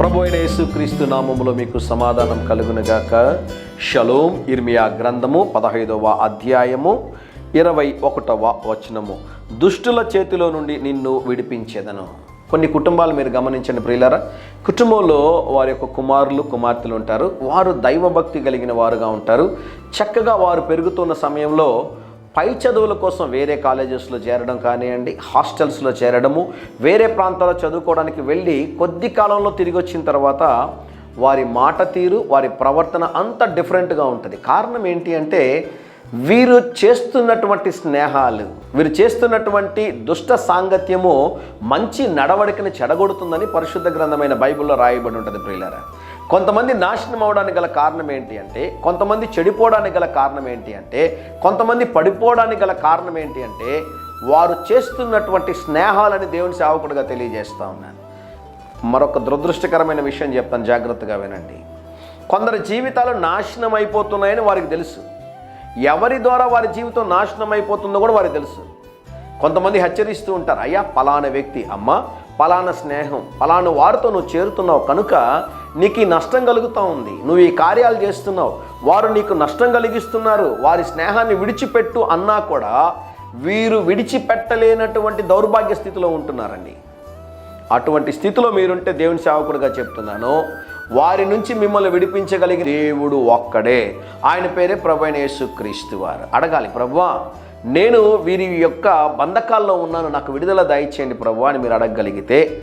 ప్రభు అయిన యేసుక్రీస్తు నామములో మీకు సమాధానం కలుగునగాక. షలోం ఇర్మియా గ్రంథము పదహైదవ అధ్యాయము ఇరవై ఒకటవ వచనము. దుష్టుల చేతిలో నుండి నిన్ను విడిపించేదను. కొన్ని కుటుంబాలు మీరు గమనించండి ప్రియులారా. కుటుంబంలో వారి యొక్క కుమారులు కుమార్తెలు ఉంటారు. వారు దైవభక్తి కలిగిన వారుగా ఉంటారు. చక్కగా వారు పెరుగుతున్న సమయంలో పై చదువుల కోసం వేరే కాలేజెస్లో చేరడం కానివ్వండి హాస్టల్స్లో చేరడము వేరే ప్రాంతాల్లో చదువుకోవడానికి వెళ్ళి కొద్ది కాలంలో తిరిగి వచ్చిన తర్వాత వారి మాట తీరు వారి ప్రవర్తన అంత డిఫరెంట్గా ఉంటుంది. కారణం ఏంటి అంటే వీరు చేస్తున్నటువంటి స్నేహాలు వీరు చేస్తున్నటువంటి దుష్ట సాంగత్యము మంచి నడవడికని చెడగొడుతుందని పరిశుద్ధ గ్రంథమైన బైబిల్లో రాయబడి ఉంటుంది ప్రియులారా. కొంతమంది నాశనం అవడానికి గల కారణం ఏంటి అంటే కొంతమంది చెడిపోవడానికి గల కారణం ఏంటి అంటే కొంతమంది పడిపోవడానికి గల కారణం ఏంటి అంటే వారు చేస్తున్నటువంటి స్నేహాలని దేవుని సేవకుడిగా తెలియజేస్తా ఉన్నాను. మరొక దురదృష్టకరమైన విషయం చెప్తాను జాగ్రత్తగా వినండి. కొందరి జీవితాలు నాశనం అయిపోతున్నాయని వారికి తెలుసు. ఎవరి ద్వారా వారి జీవితం నాశనం అయిపోతుందో కూడా వారికి తెలుసు. కొంతమంది హెచ్చరిస్తూ ఉంటారు అయ్యా పలానా వ్యక్తి అమ్మ పలానా స్నేహం పలానా వారితో నువ్వు చేరుతున్నావు కనుక నీకు ఈ నష్టం కలుగుతూ ఉంది. నువ్వు ఈ కార్యాలు చేస్తున్నావు. వారు నీకు నష్టం కలిగిస్తున్నారు. వారి స్నేహాన్ని విడిచిపెట్టు అన్నా కూడా వీరు విడిచిపెట్టలేనటువంటి దౌర్భాగ్య స్థితిలో ఉంటున్నారండి. అటువంటి స్థితిలో మీరుంటే దేవుని సేవకుడిగా చెప్తున్నాను. వారి నుంచి మిమ్మల్ని విడిపించగలిగిన దేవుడు ఒక్కడే. ఆయన పేరే ప్రభు అయిన యేసుక్రీస్తు వారు. అడగాలి ప్రభువా నేను వీరి యొక్క బంధకాల్లో ఉన్నాను. నాకు విడుదల దయచేయండి ప్రభు అని మీరు అడగగలిగితే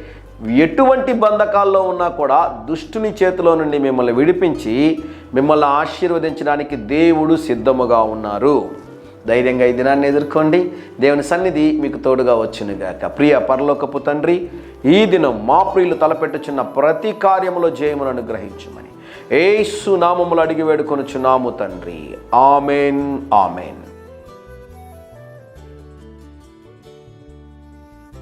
ఎటువంటి బంధకాల్లో ఉన్నా కూడా దుష్టుని చేతిలో నుండి మిమ్మల్ని విడిపించి మిమ్మల్ని ఆశీర్వదించడానికి దేవుడు సిద్ధముగా ఉన్నారు. ధైర్యంగా ఈ దినాన్ని ఎదుర్కోండి. దేవుని సన్నిధి మీకు తోడుగా వచ్చునుగాక. ప్రియ పరలోకపు తండ్రి ఈ దినం మా ప్రియులు తలపెట్టుచున్న ప్రతి కార్యములో జయమును అనుగ్రహించమని. ఏసు నామములు అడిగి వేడుకొనుచున్నాము తండ్రి. Amen amen.